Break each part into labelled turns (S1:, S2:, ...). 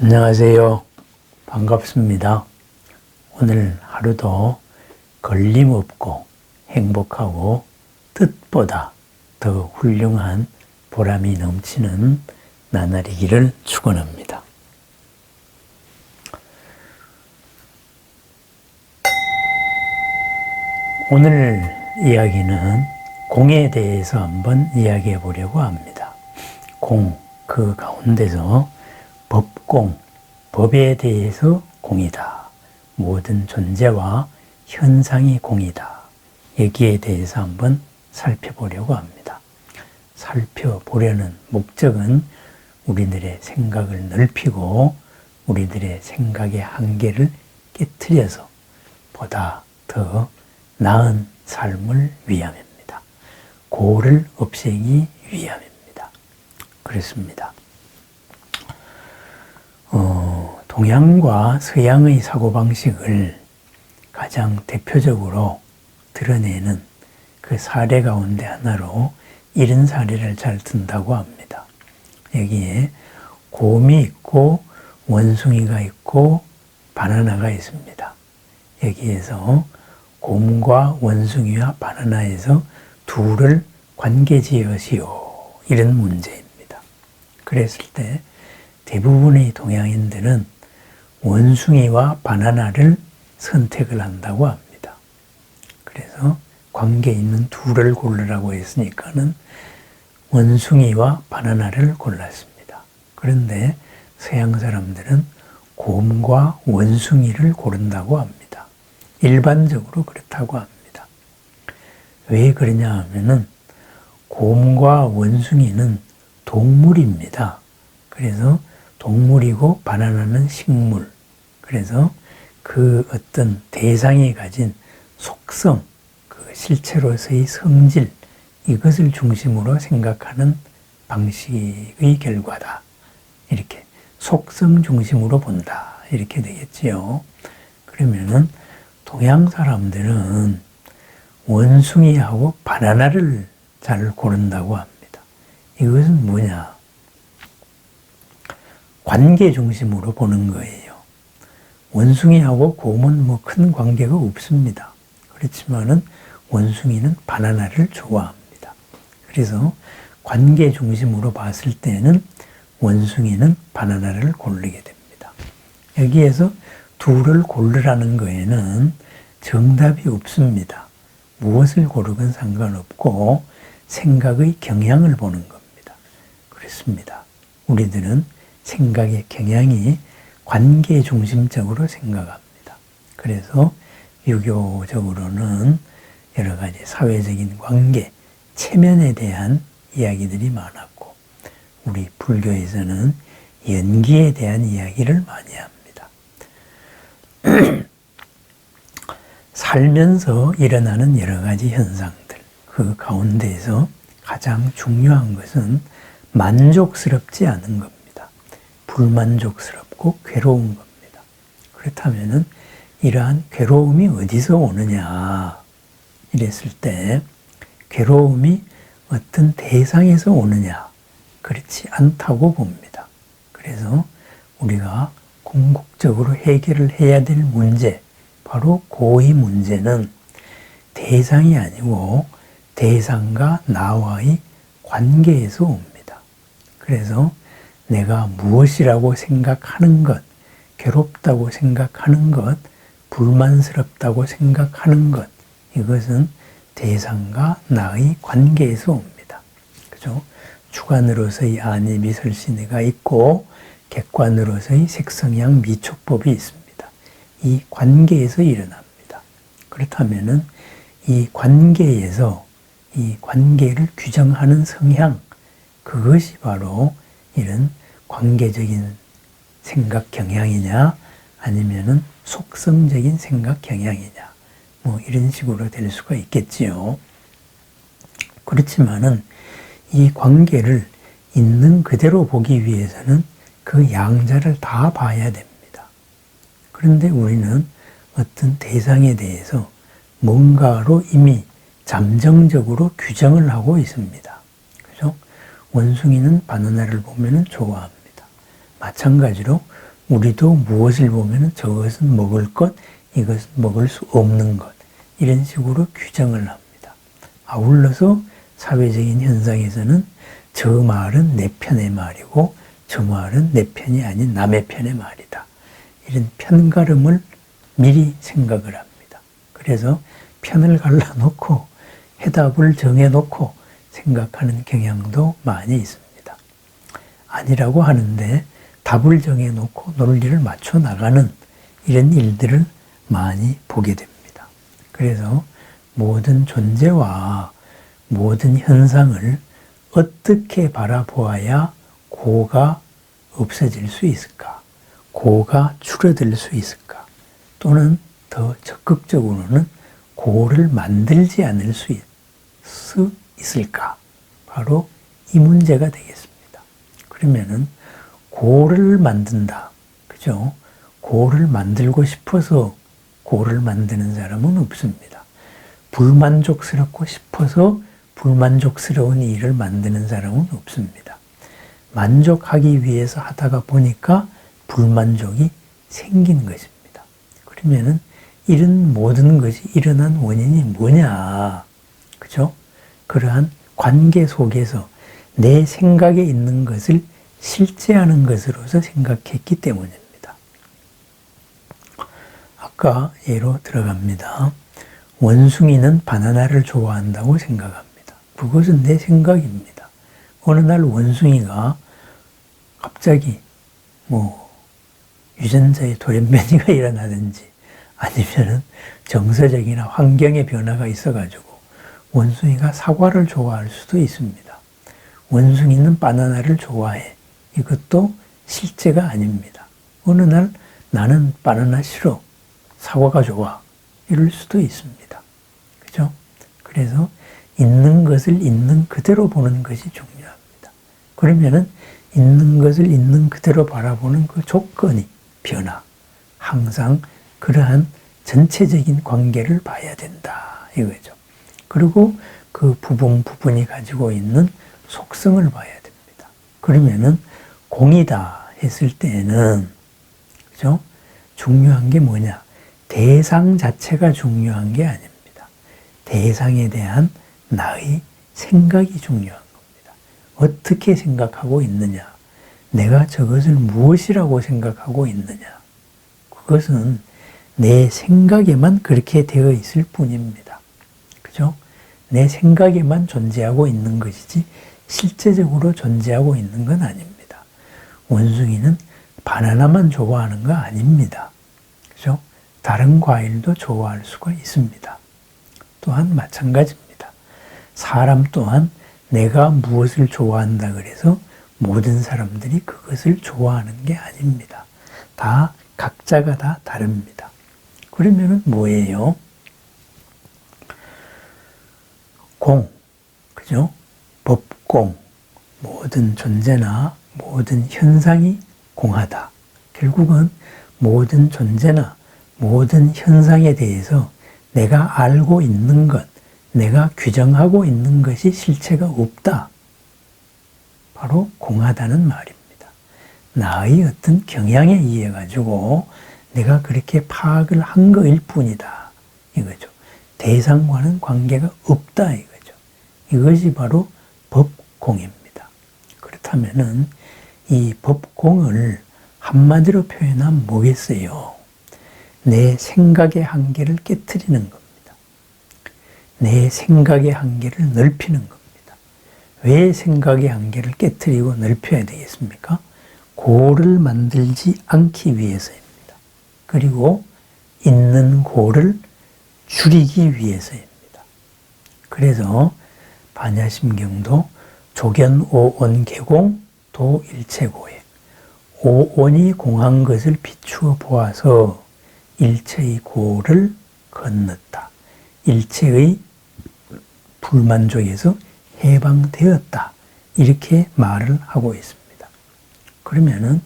S1: 안녕하세요. 반갑습니다. 오늘 하루도 걸림없고 행복하고 뜻보다 더 훌륭한 보람이 넘치는 나날이기를 축원합니다. 오늘 이야기는 공에 대해서 한번 이야기해 보려고 합니다. 공, 그 가운데서 법공, 법에 대해서 공이다. 모든 존재와 현상이 공이다. 여기에 대해서 한번 살펴보려고 합니다. 살펴보려는 목적은 우리들의 생각을 넓히고 우리들의 생각의 한계를 깨뜨려서 보다 더 나은 삶을 위함입니다. 고를 없애기 위함입니다. 그렇습니다. 어, 동양과 서양의 사고방식을 가장 대표적으로 드러내는 그 사례 가운데 하나로 이런 사례를 잘 든다고 합니다. 여기에 곰이 있고 원숭이가 있고 바나나가 있습니다. 여기에서 곰과 원숭이와 바나나에서 둘을 관계지으시오. 이런 문제입니다. 그랬을 때 대부분의 동양인들은 원숭이와 바나나를 선택을 한다고 합니다. 그래서 관계 있는 둘을 고르라고 했으니까는 원숭이와 바나나를 골랐습니다. 그런데 서양 사람들은 곰과 원숭이를 고른다고 합니다. 일반적으로 그렇다고 합니다. 왜 그러냐 하면은 곰과 원숭이는 동물입니다. 그래서 동물이고 바나나는 식물. 그래서 그 어떤 대상이 가진 속성, 그 실체로서의 성질, 이것을 중심으로 생각하는 방식의 결과다. 이렇게 속성 중심으로 본다. 이렇게 되겠지요. 그러면은 동양 사람들은 원숭이하고 바나나를 잘 고른다고 합니다. 이것은 뭐냐? 관계 중심으로 보는 거예요. 원숭이하고 곰은 뭐 큰 관계가 없습니다. 그렇지만은 원숭이는 바나나를 좋아합니다. 그래서 관계 중심으로 봤을 때는 원숭이는 바나나를 고르게 됩니다. 여기에서 둘을 고르라는 거에는 정답이 없습니다. 무엇을 고르건 상관없고 생각의 경향을 보는 겁니다. 그렇습니다. 우리들은 생각의 경향이 관계 중심적으로 생각합니다. 그래서 유교적으로는 여러 가지 사회적인 관계, 체면에 대한 이야기들이 많았고, 우리 불교에서는 연기에 대한 이야기를 많이 합니다. 살면서 일어나는 여러 가지 현상들, 그 가운데에서 가장 중요한 것은 만족스럽지 않은 겁니다. 불만족스럽 고 괴로운 겁니다. 그렇다면은 이러한 괴로움이 어디서 오느냐 이랬을 때 괴로움이 어떤 대상에서 오느냐 그렇지 않다고 봅니다. 그래서 우리가 궁극적으로 해결을 해야 될 문제 바로 고의 문제는 대상이 아니고 대상과 나와의 관계에서 옵니다. 그래서 내가 무엇이라고 생각하는 것, 괴롭다고 생각하는 것, 불만스럽다고 생각하는 것, 이것은 대상과 나의 관계에서 옵니다. 그죠? 주관으로서의 아니 미설신의가 있고, 객관으로서의 색성향 미촉법이 있습니다. 이 관계에서 일어납니다. 그렇다면은 이 관계에서 이 관계를 규정하는 성향, 그것이 바로 이런 관계적인 생각 경향이냐, 아니면은 속성적인 생각 경향이냐, 뭐 이런 식으로 될 수가 있겠지요. 그렇지만은 이 관계를 있는 그대로 보기 위해서는 그 양자를 다 봐야 됩니다. 그런데 우리는 어떤 대상에 대해서 뭔가로 이미 잠정적으로 규정을 하고 있습니다. 그죠? 원숭이는 바나나를 보면 좋아합니다. 마찬가지로 우리도 무엇을 보면 저것은 먹을 것, 이것은 먹을 수 없는 것 이런 식으로 규정을 합니다. 아울러서 사회적인 현상에서는 저 말은 내 편의 말이고 저 말은 내 편이 아닌 남의 편의 말이다. 이런 편가름을 미리 생각을 합니다. 그래서 편을 갈라놓고 해답을 정해놓고 생각하는 경향도 많이 있습니다. 아니라고 하는데 답을 정해놓고 논리를 맞춰 나가는 이런 일들을 많이 보게 됩니다. 그래서 모든 존재와 모든 현상을 어떻게 바라보아야 고가 없어질 수 있을까? 고가 줄어들 수 있을까? 또는 더 적극적으로는 고를 만들지 않을 수, 있을까? 바로 이 문제가 되겠습니다. 그러면은 고를 만든다. 그죠? 고를 만들고 싶어서 고를 만드는 사람은 없습니다. 불만족스럽고 싶어서 불만족스러운 일을 만드는 사람은 없습니다. 만족하기 위해서 하다가 보니까 불만족이 생긴 것입니다. 그러면은 이런 모든 것이 일어난 원인이 뭐냐? 그죠? 그러한 관계 속에서 내 생각에 있는 것을 실제하는 것으로서 생각했기 때문입니다. 아까 예로 들어갑니다. 원숭이는 바나나를 좋아한다고 생각합니다. 그것은 내 생각입니다. 어느 날 원숭이가 갑자기 뭐 유전자의 돌연변이가 일어나든지 아니면은 정서적이나 환경의 변화가 있어가지고 원숭이가 사과를 좋아할 수도 있습니다. 원숭이는 바나나를 좋아해. 이것도 실제가 아닙니다. 어느 날 나는 바나나 싫어. 사과가 좋아. 이럴 수도 있습니다. 그죠? 그래서 있는 것을 있는 그대로 보는 것이 중요합니다. 그러면은 있는 것을 있는 그대로 바라보는 그 조건이 변화. 항상 그러한 전체적인 관계를 봐야 된다. 이거죠. 그리고 그 부분 부분이 가지고 있는 속성을 봐야 됩니다. 그러면은 공이다 했을 때는 그죠? 중요한 게 뭐냐? 대상 자체가 중요한 게 아닙니다. 대상에 대한 나의 생각이 중요한 겁니다. 어떻게 생각하고 있느냐? 내가 저것을 무엇이라고 생각하고 있느냐? 그것은 내 생각에만 그렇게 되어 있을 뿐입니다. 그죠? 내 생각에만 존재하고 있는 것이지 실제적으로 존재하고 있는 건 아닙니다. 원숭이는 바나나만 좋아하는 거 아닙니다. 그죠? 다른 과일도 좋아할 수가 있습니다. 또한 마찬가지입니다. 사람 또한 내가 무엇을 좋아한다 그래서 모든 사람들이 그것을 좋아하는 게 아닙니다. 다 각자가 다 다릅니다. 그러면은 뭐예요? 공, 그죠? 법공, 모든 존재나 모든 현상이 공하다. 결국은 모든 존재나 모든 현상에 대해서 내가 알고 있는 것, 내가 규정하고 있는 것이 실체가 없다. 바로 공하다는 말입니다. 나의 어떤 경향에 의해 가지고 내가 그렇게 파악을 한 거일 뿐이다. 이거죠. 대상과는 관계가 없다. 이거. 이것이 바로 법공입니다. 그렇다면은 이 법공을 한마디로 표현하면 뭐겠어요? 내 생각의 한계를 깨뜨리는 겁니다. 내 생각의 한계를 넓히는 겁니다. 왜 생각의 한계를 깨뜨리고 넓혀야 되겠습니까? 고를 만들지 않기 위해서입니다. 그리고 있는 고를 줄이기 위해서입니다. 그래서 반야심경도 조견 오온 개공 도 일체고에 오온이 공한 것을 비추어 보아서 일체의 고를 건넜다. 일체의 불만족에서 해방되었다. 이렇게 말을 하고 있습니다. 그러면은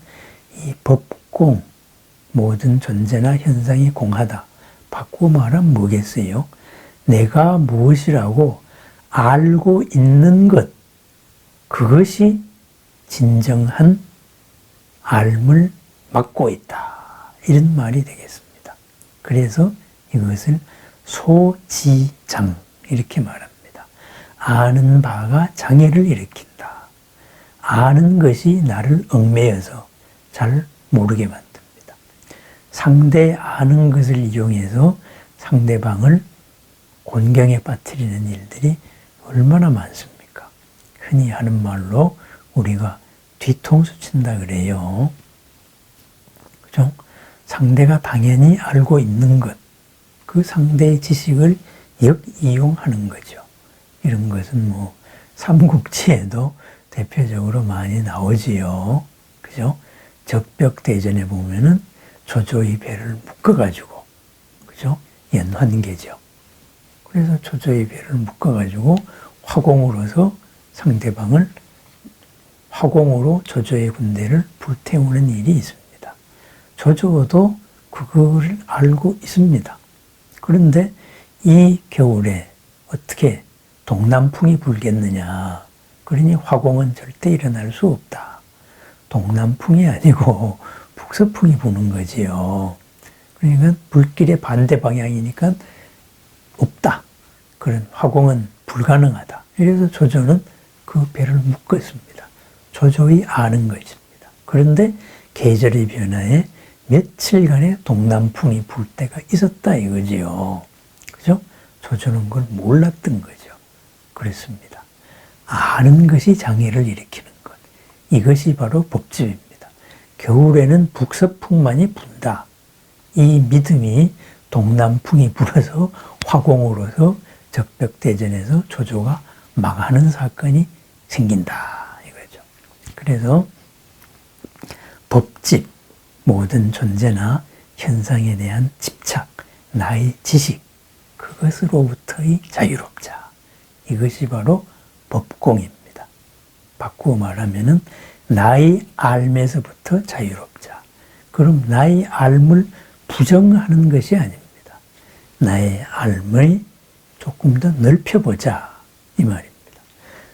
S1: 이 법공 모든 존재나 현상이 공하다. 바꾸고 말하면 뭐겠어요? 내가 무엇이라고 알고 있는 것, 그것이 진정한 앓을 맡고 있다. 이런 말이 되겠습니다. 그래서 이것을 소지장 이렇게 말합니다. 아는 바가 장애를 일으킨다. 아는 것이 나를 얽매여서 잘 모르게 만듭니다. 상대 아는 것을 이용해서 상대방을 곤경에 빠뜨리는 일들이 얼마나 많습니까? 흔히 하는 말로 우리가 뒤통수 친다 그래요. 그죠? 상대가 당연히 알고 있는 것, 그 상대의 지식을 역이용하는 거죠. 이런 것은 뭐 삼국지에도 대표적으로 많이 나오지요. 그죠? 적벽대전에 보면은 조조의 배를 묶어가지고, 그죠? 연환계죠. 그래서 조조의 배를 묶어가지고 화공으로서 상대방을 화공으로 조조의 군대를 불태우는 일이 있습니다. 조조도 그거를 알고 있습니다. 그런데 이 겨울에 어떻게 동남풍이 불겠느냐. 그러니 화공은 절대 일어날 수 없다. 동남풍이 아니고 북서풍이 부는 거지요. 그러니까 불길의 반대 방향이니까 없다. 그런 화공은 불가능하다. 그래서 조조는 그 배를 묶었습니다. 조조히 아는 것입니다. 그런데 계절의 변화에 며칠간의 동남풍이 불 때가 있었다 이거지요. 그죠? 조조는 그걸 몰랐던 거죠. 그렇습니다. 아는 것이 장애를 일으키는 것. 이것이 바로 법집입니다. 겨울에는 북서풍만이 분다. 이 믿음이 동남풍이 불어서 화공으로서 적벽대전에서 조조가 망하는 사건이 생긴다. 그래서 법집, 모든 존재나 현상에 대한 집착, 나의 지식, 그것으로부터의 자유롭자. 이것이 바로 법공입니다. 바꾸어 말하면은 나의 알에서부터 자유롭자. 그럼 나의 알을 부정하는 것이 아닙니다. 나의 알을 조금 더 넓혀보자. 이 말입니다.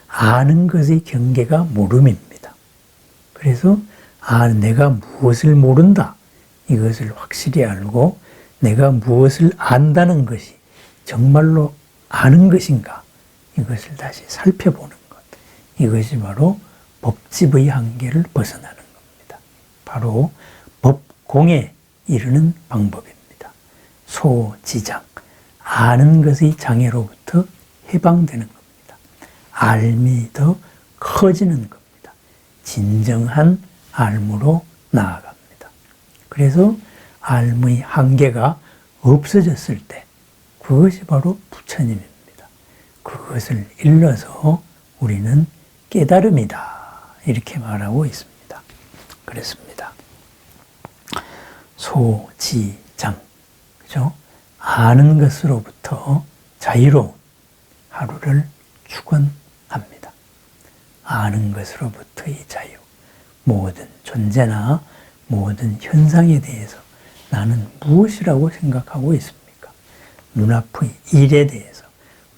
S1: 아는 것의 경계가 모름입니다. 그래서 아, 내가 무엇을 모른다. 이것을 확실히 알고 내가 무엇을 안다는 것이 정말로 아는 것인가. 이것을 다시 살펴보는 것. 이것이 바로 법집의 한계를 벗어나는 겁니다. 바로 법공에 이르는 방법입니다. 소지장, 아는 것의 장애로부터 해방되는 겁니다. 알미 더 커지는 겁니다. 진정한 알무로 나아갑니다. 그래서 알무의 한계가 없어졌을 때 그것이 바로 부처님입니다. 그것을 일러서 우리는 깨달음이다. 이렇게 말하고 있습니다. 그렇습니다. 소지장. 그죠? 아는 것으로부터 자유로운 하루를 축원합니다. 아는 것으로부터의 자유. 모든 존재나 모든 현상에 대해서 나는 무엇이라고 생각하고 있습니까? 눈앞의 일에 대해서,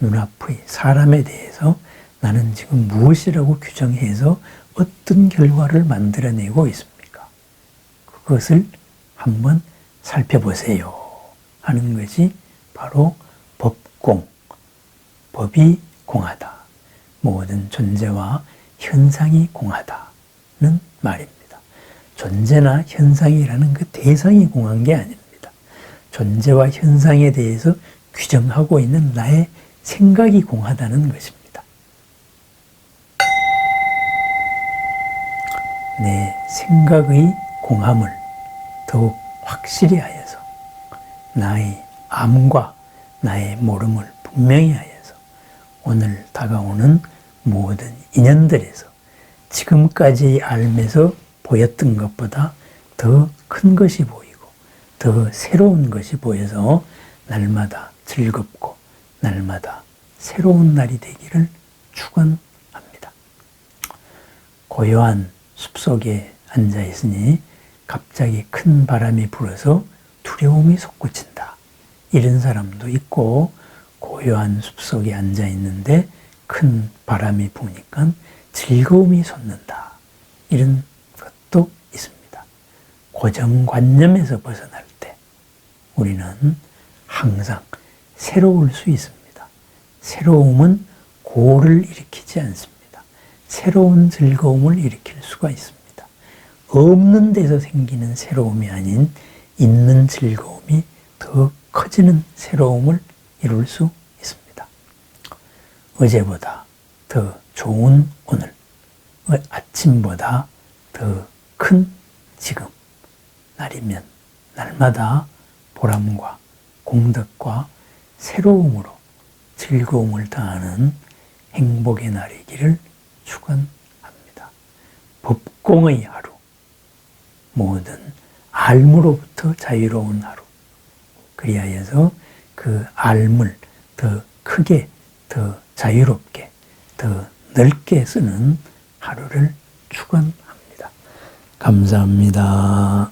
S1: 눈앞의 사람에 대해서 나는 지금 무엇이라고 규정해서 어떤 결과를 만들어내고 있습니까? 그것을 한번 살펴보세요. 하는 것이 바로 법공, 법이 공하다. 모든 존재와 현상이 공하다는 말입니다. 존재나 현상이라는 그 대상이 공한 게 아닙니다. 존재와 현상에 대해서 규정하고 있는 나의 생각이 공하다는 것입니다. 내 생각의 공함을 더욱 확실히 하여서 나의 암과 나의 모름을 분명히 하여서 오늘 다가오는 모든 인연들에서 지금까지 알면서 보였던 것보다 더 큰 것이 보이고 더 새로운 것이 보여서 날마다 즐겁고 날마다 새로운 날이 되기를 축원합니다. 고요한 숲속에 앉아 있으니 갑자기 큰 바람이 불어서 두려움이 솟구친다. 이런 사람도 있고 고요한 숲속에 앉아 있는데 큰 바람이 부니까 즐거움이 솟는다. 이런 것도 있습니다. 고정관념에서 벗어날 때 우리는 항상 새로울 수 있습니다. 새로움은 고를 일으키지 않습니다. 새로운 즐거움을 일으킬 수가 있습니다. 없는 데서 생기는 새로움이 아닌 있는 즐거움이 더 커지는 새로움을 이룰 수. 어제보다 더 좋은 오늘, 어, 아침보다 더 큰 지금, 날이면 날마다 보람과 공덕과 새로움으로 즐거움을 더하는 행복의 날이기를 축원합니다. 법공의 하루, 모든 알무로부터 자유로운 하루. 그리하여서 그 알물 더 크게, 더 자유롭게, 더 넓게 쓰는 하루를 축원합니다. 감사합니다.